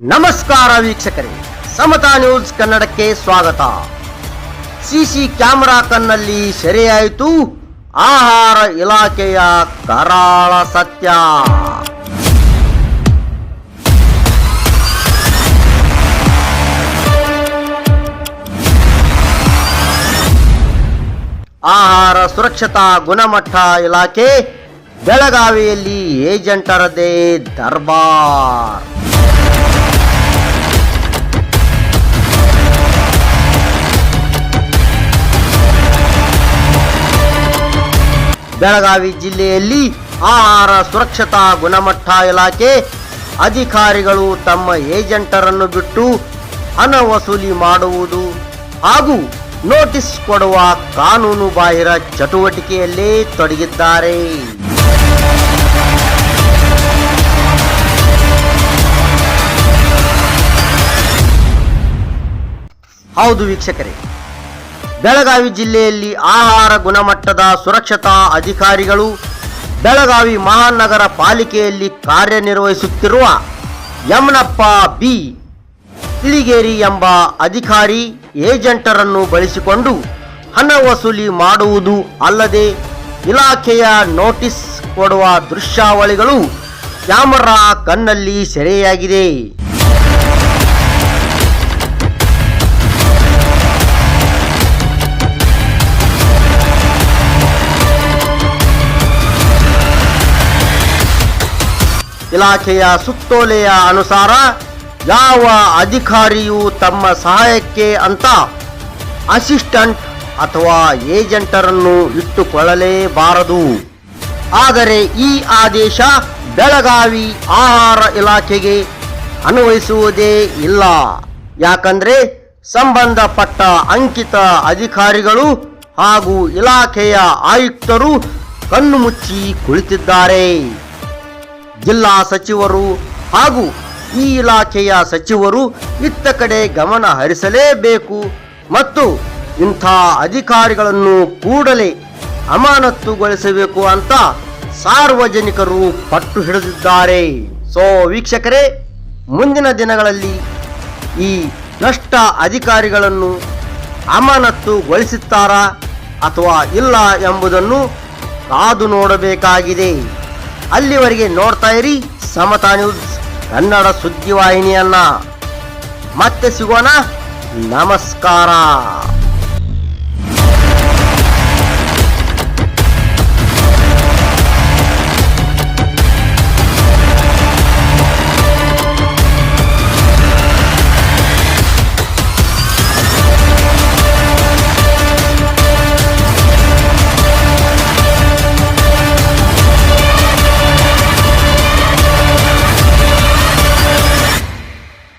ನಮಸ್ಕಾರ ವೀಕ್ಷಕರೇ, ಸಮತಾ ನ್ಯೂಸ್ ಕನ್ನಡಕ್ಕೆ ಸ್ವಾಗತ. ಸಿಸಿ ಕ್ಯಾಮೆರಾ ಕನ್ನಲ್ಲಿ ಸೆರೆಯಾಯಿತು. ಆಹಾರ ಇಲಾಖೆಯ ಕರಾಳ ಸತ್ಯ. ಆಹಾರ ಸುರಕ್ಷತಾ ಗುಣಮಟ್ಟ ಇಲಾಖೆ ಬೆಳಗಾವಿಯಲ್ಲಿ ಏಜೆಂಟರದೇ ದರ್ಬಾರ್. ಬೆಳಗಾವಿ ಜಿಲ್ಲೆಯಲ್ಲಿ ಆಹಾರ ಸುರಕ್ಷತಾ ಗುಣಮಟ್ಟ ಇಲಾಖೆ ಅಧಿಕಾರಿಗಳು ತಮ್ಮ ಏಜೆಂಟರನ್ನು ಬಿಟ್ಟು ಹಣ ವಸೂಲಿ ಮಾಡುವುದು ಹಾಗೂ ನೋಟಿಸ್ ಕೊಡುವ ಕಾನೂನು ಬಾಹಿರ ಚಟುವಟಿಕೆಯಲ್ಲೇ ತೊಡಗಿದ್ದಾರೆ. ಹೌದು ವೀಕ್ಷಕರೇ ಬೆಳಗಾವಿ ಜಿಲ್ಲೆಯಲ್ಲಿ ಆಹಾರ ಗುಣಮಟ್ಟದ ಸುರಕ್ಷತಾ ಅಧಿಕಾರಿಗಳು ಬೆಳಗಾವಿ ಮಹಾನಗರ ಪಾಲಿಕೆಯಲ್ಲಿ ಕಾರ್ಯನಿರ್ವಹಿಸುತ್ತಿರುವ ಯಮನಪ್ಪ ಬಿ ತಿಳಿಗೇರಿ ಎಂಬ ಅಧಿಕಾರಿ ಏಜೆಂಟರನ್ನು ಬಳಸಿಕೊಂಡು ಹಣ ವಸೂಲಿ ಮಾಡುವುದು ಅಲ್ಲದೆ ಇಲಾಖೆಯ ನೋಟಿಸ್ ಕೊಡುವ ದೃಶ್ಯಾವಳಿಗಳು ಕ್ಯಾಮರಾ ಕಣ್ಣಲ್ಲಿ ಸೆರೆಯಾಗಿದೆ. ಇಲಾಖೆಯ ಸುತ್ತೋಲೆಯ ಅನುಸಾರ ಯಾವ ಅಧಿಕಾರಿಯೂ ತಮ್ಮ ಸಹಾಯಕ್ಕೆ ಅಂತ ಅಸಿಸ್ಟೆಂಟ್ ಅಥವಾ ಏಜೆಂಟರನ್ನು ಇಟ್ಟುಕೊಳ್ಳಲೇಬಾರದು. ಆದರೆ ಈ ಆದೇಶ ಬೆಳಗಾವಿ ಆಹಾರ ಇಲಾಖೆಗೆ ಅನ್ವಯಿಸುವುದೇ ಇಲ್ಲ. ಯಾಕಂದ್ರೆ ಸಂಬಂಧಪಟ್ಟ ಅಂಕಿತ ಅಧಿಕಾರಿಗಳು ಹಾಗೂ ಇಲಾಖೆಯ ಆಯುಕ್ತರು ಕಣ್ಣು ಮುಚ್ಚಿ ಕುಳಿತಿದ್ದಾರೆ. ಜಿಲ್ಲಾ ಸಚಿವರು ಹಾಗೂ ಈ ಇಲಾಖೆಯ ಸಚಿವರು ಇತ್ತ ಕಡೆ ಗಮನ ಹರಿಸಲೇಬೇಕು ಮತ್ತು ಇಂಥ ಅಧಿಕಾರಿಗಳನ್ನು ಕೂಡಲೇ ಅಮಾನತ್ತುಗೊಳಿಸಬೇಕು ಅಂತ ಸಾರ್ವಜನಿಕರು ಪಟ್ಟು ಹಿಡಿದಿದ್ದಾರೆ. ಸೊ ವೀಕ್ಷಕರೇ, ಮುಂದಿನ ದಿನಗಳಲ್ಲಿ ಈ ನಷ್ಟ ಅಧಿಕಾರಿಗಳನ್ನು ಅಮಾನತ್ತುಗೊಳಿಸುತ್ತಾರಾ ಅಥವಾ ಇಲ್ಲ ಎಂಬುದನ್ನು ಕಾದು ನೋಡಬೇಕಾಗಿದೆ. ಅಲ್ಲಿವರೆಗೆ ನೋಡ್ತಾ ಇರಿ ಸಮತಾ ನ್ಯೂಸ್ ಕನ್ನಡ ಸುದ್ದಿವಾಹಿನಿಯನ್ನ ಮತ್ತೆ ಸಿಗೋಣ ನಮಸ್ಕಾರ.